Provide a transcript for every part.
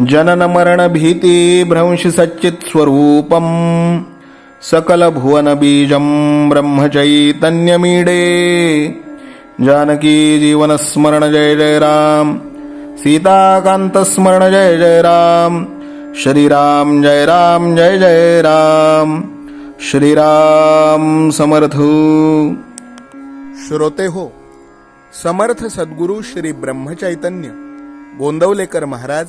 जननमरणभीति भ्रंशि सच्चित्स्वरूपम् चैतन्य ब्रह्मचैतन्यमीडे जानकी जीवनस्मरण जय जय राम। सीताकान्तस्मरण जय जय राम। श्रीराम जय राम जय जय राम। श्रीराम समर्थ। श्रोते हो समर्थ सद्गुरू श्री ब्रह्मचैतन्य गोंदवलेकर महाराज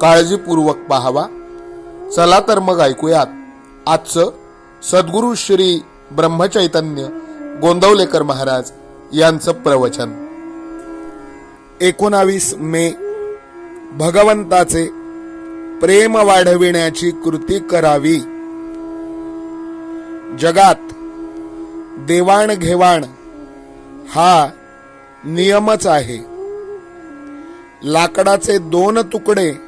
काळजीपूर्वक पाहावा. चला तर मग ऐकूयात. आजचं सद्गुरू श्री ब्रह्मचैतन्य गोंदवलेकर महाराज यांचं प्रवचन. एकोणावीस मे भगवंताचे प्रेम वाढविण्याची कृती करावी. जगात देवाणघेवाण हा नियमच आहे. लाकडाचे दोन तुकडे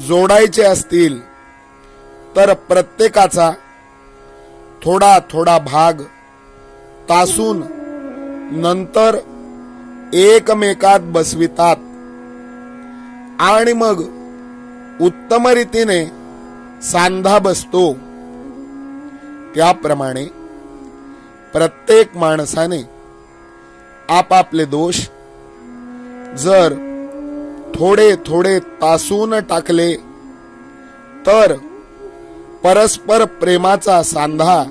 जोडायचे असतील तर प्रत्येकाचा थोडा थोडा भाग तासून नंतर एकमेकात बसवितात. आणि मग उत्तम रीतीने सांधा बसतो. त्याप्रमाणे प्रत्येक माणसाने आपापले दोष जर थोडे थोडे तासून टाकले. तर परस्पर प्रेमाचा सांधा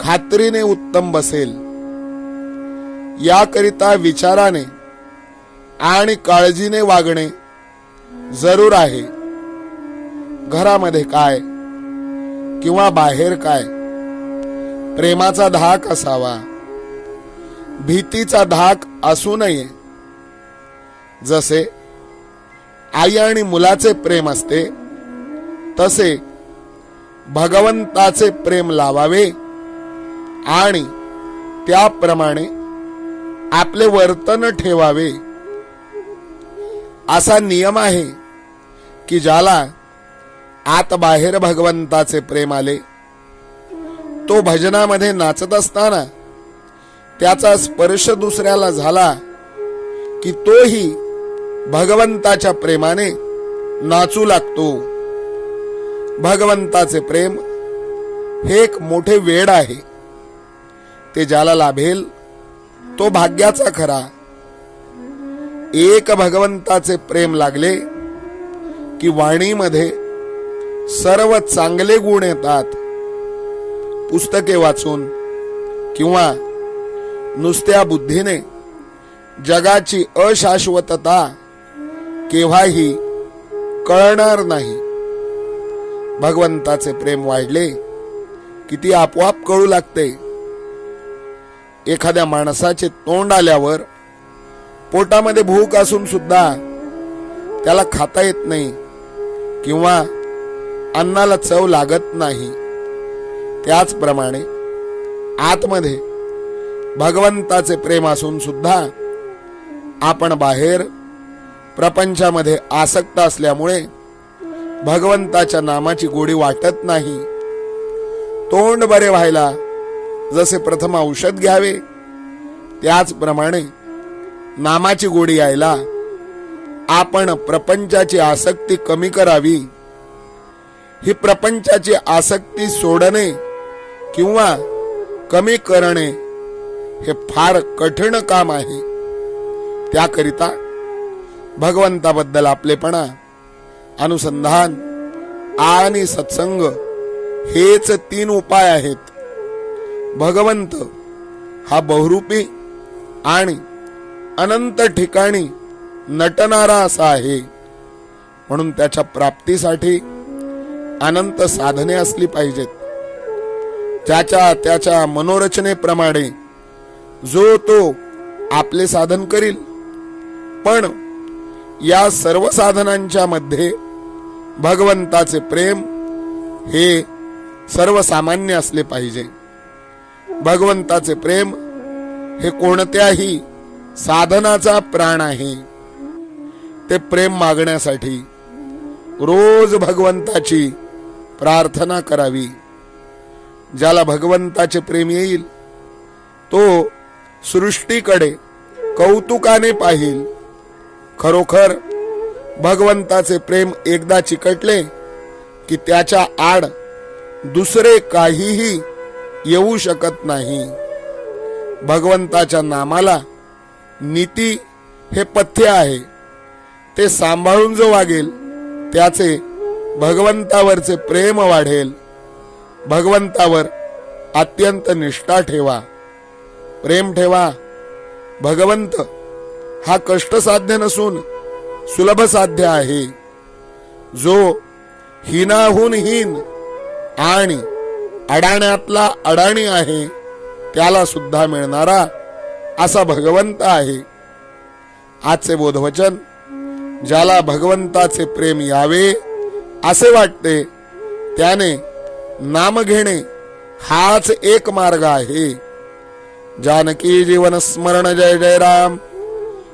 खात्रीने उत्तम बसेल. याकरिता विचाराने आणि काळजीने वागणे जरूर आहे. घरामध्ये काय किंवा बाहेर काय? प्रेमाचा धाक असावा. भीतीचा धाक असू नये. जसे आई आणि मुलाचे प्रेम असते तसे भगवंताचे प्रेम लावावे आणि त्याप्रमाणे आपले वर्तन ठेवावे. असा नियम आहे की ज्याला आत बाहेर भगवंताचे प्रेम आले तो भजनामध्ये नाचत असताना त्याचा स्पर्श दुसऱ्याला झाला की तोही भगवंताच्या प्रेमाने नाचू लागतो. भगवंताचे प्रेम हे एक मोठे वेड आहे. ते ज्याला लाभेल तो भाग्याचा खरा. एक भगवंताचे प्रेम लागले की वाणीमध्ये सर्व चांगले गुण येतात. पुस्तके वाचून किंवा नुसत्या बुद्धीने जगाची अशाश्वतता केव्हाही कळणार नाही. भगवंताचे प्रेम वाढले की ती आपोआप कळू लागते. एखाद्या माणसाचे तोंड आल्यावर पोटामध्ये भूक असून सुद्धा त्याला खाता येत नाही किंवा अन्नाला चव लागत नाही. त्याचप्रमाणे आतमध्ये भगवंताचे प्रेम असून सुद्धा आपण बाहेर प्रपंचामध्ये आसक्त असल्यामुळे भगवंताच्या नामाची गोडी वाटत नाही. तोंड बरे व्हायला जसे प्रथम औषध घ्यावे त्याचप्रमाणे नामाची गोडी यायला आपण प्रपंचाची आसक्ती कमी करावी. ही प्रपंचाची आसक्ती सोडणे किंवा कमी करणे हे फार कठीण काम आहे. त्याकरिता भगवंताबद्दल आपलेपणा अनुसंधान आणि सत्संग हेच तीन उपाय आहेत. भगवंत हा बहुरूपी आणि अनंत ठिकाणी नटणारा असा आहे. म्हणून त्याच्या प्राप्तीसाठी अनंत साधने असली पाहिजेत. त्याच्या त्याच्या मनोरचनेप्रमाणे जो तो आपले साधन करील पण या सर्व साधनांच्या मध्ये भगवंताचे प्रेम हे सर्वसामान्य असले पाहिजे. भगवंताचे प्रेम हे कोणत्याही साधनाचा प्राण आहे. ते प्रेम मागण्यासाठी रोज भगवंताची प्रार्थना करावी. ज्याला भगवंताचे प्रेम येईल तो सृष्टीकडे कौतुकाने पाहिल खरोखर भगवंताचे प्रेम एकदा चिकटले की त्याच्या आड दुसरे काहीही येऊ शकत नाही. भगवंताच्या नामाला नीती हे पथ्य आहे. ते सांभाळून जो वागेल त्याचे भगवंतावरचे प्रेम वाढेल. भगवंतावर अत्यंत निष्ठा ठेवा. प्रेम ठेवा. भगवंत हा कष्टसाध्य नसून सुलभ साध्य आहे. जो हिनाहून हीन आणि अडाण्यातला अडाणी आहे त्याला सुद्धा मिळणारा असा भगवंत आहे. आजचे बोधवचन ज्याला भगवंताचे प्रेम यावे असे वाटते त्याने नाम घेणे हाच एक मार्ग आहे. जानकी जीवन स्मरण जय जय राम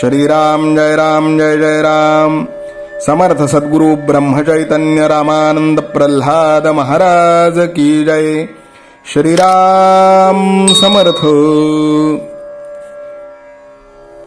श्रीराम जय राम जय जय राम। समर्थ सद्गुरु ब्रह्मचैतन्य रामानंद प्रल्हाद महाराज की जय। श्रीराम समर्थ।